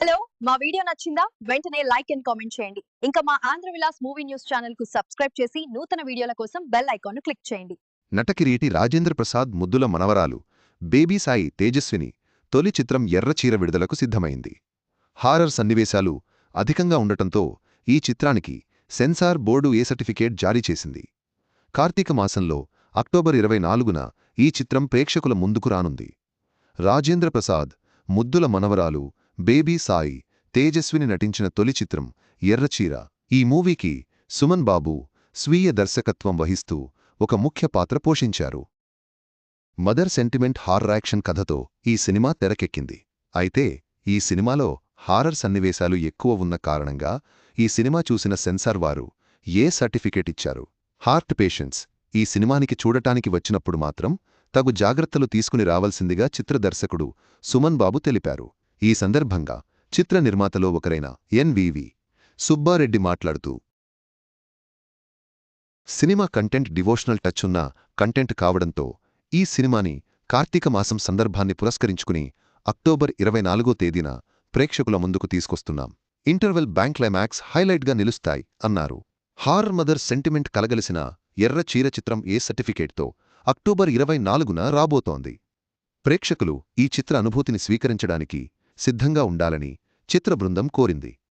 Hello మా video నచ్చిందా? వెంటనే లైక్ అండ్ కామెంట్ చేయండి. ఇంకా మా ఆంధ్ర విలాస్ మూవీ న్యూస్ ఛానల్కు సబ్స్క్రైబ్ చేసి నూతన వీడియోల కోసం బెల్ ఐకాన్ క్లిక్ చేయండి. నటకిరీటి రాజేంద్ర ప్రసాద్ ముద్దుల మనవరాలు బేబీ సాయి తేజస్విని తొలి చిత్రం ఎర్రచీర విడుదలకు సిద్ధమైంది. హారర్ సన్నివేశాలు అధికంగా ఉండటంతో ఈ చిత్రానికి సెన్సార్ బోర్డు ఏ సర్టిఫికేట్ జారీ చేసింది. కార్తీక మాసంలో అక్టోబర్ ఇరవై నాలుగున ఈ చిత్రం ప్రేక్షకుల ముందుకు రానుంది. రాజేంద్ర ప్రసాద్ ముద్దుల మనవరాలు బేబీ సాయి తేజస్విని నటించిన తొలి చిత్రం ఎర్రచీర. ఈ మూవీకి సుమన్ బాబు స్వీయ దర్శకత్వం వహిస్తూ ఒక ముఖ్య పాత్ర పోషించారు. మదర్ సెంటిమెంట్ హారర్ యాక్షన్ కథతో ఈ సినిమా తెరకెక్కింది. అయితే ఈ సినిమాలో హారర్ సన్నివేశాలు ఎక్కువ ఉన్న కారణంగా ఈ సినిమా చూసిన సెన్సార్ వారు ఏ సర్టిఫికేట్ ఇచ్చారు? హార్ట్ పేషెంట్స్ ఈ సినిమానికి చూడటానికి వచ్చినప్పుడు మాత్రం తగు జాగ్రత్తలు తీసుకుని రావాల్సిందిగా చిత్రదర్శకుడు సుమన్ బాబు తెలిపారు. ఈ సందర్భంగా చిత్ర నిర్మాతలో ఒకరైన ఎన్వివి సుబ్బారెడ్డి మాట్లాడుతూ సినిమా కంటెంట్ డివోషనల్ టచ్ ఉన్న కంటెంట్ కావడంతో ఈ సినిమాని కార్తీక మాసం సందర్భాన్ని పురస్కరించుకుని అక్టోబర్ ఇరవై నాలుగో తేదీన ప్రేక్షకుల ముందుకు తీసుకొస్తున్నాం. ఇంటర్వెల్ బ్యాంక్ క్లైమాక్స్ హైలైట్గా నిలుస్తాయి అన్నారు. హారర్ మదర్ సెంటిమెంట్ కలగలిసిన ఎర్ర చీర చిత్రం ఏ సర్టిఫికేట్తో అక్టోబర్ ఇరవై నాలుగున రాబోతోంది. ప్రేక్షకులు ఈ చిత్ర అనుభూతిని స్వీకరించడానికి సిద్ధంగా ఉండాలని చిత్ర బృందం కోరింది.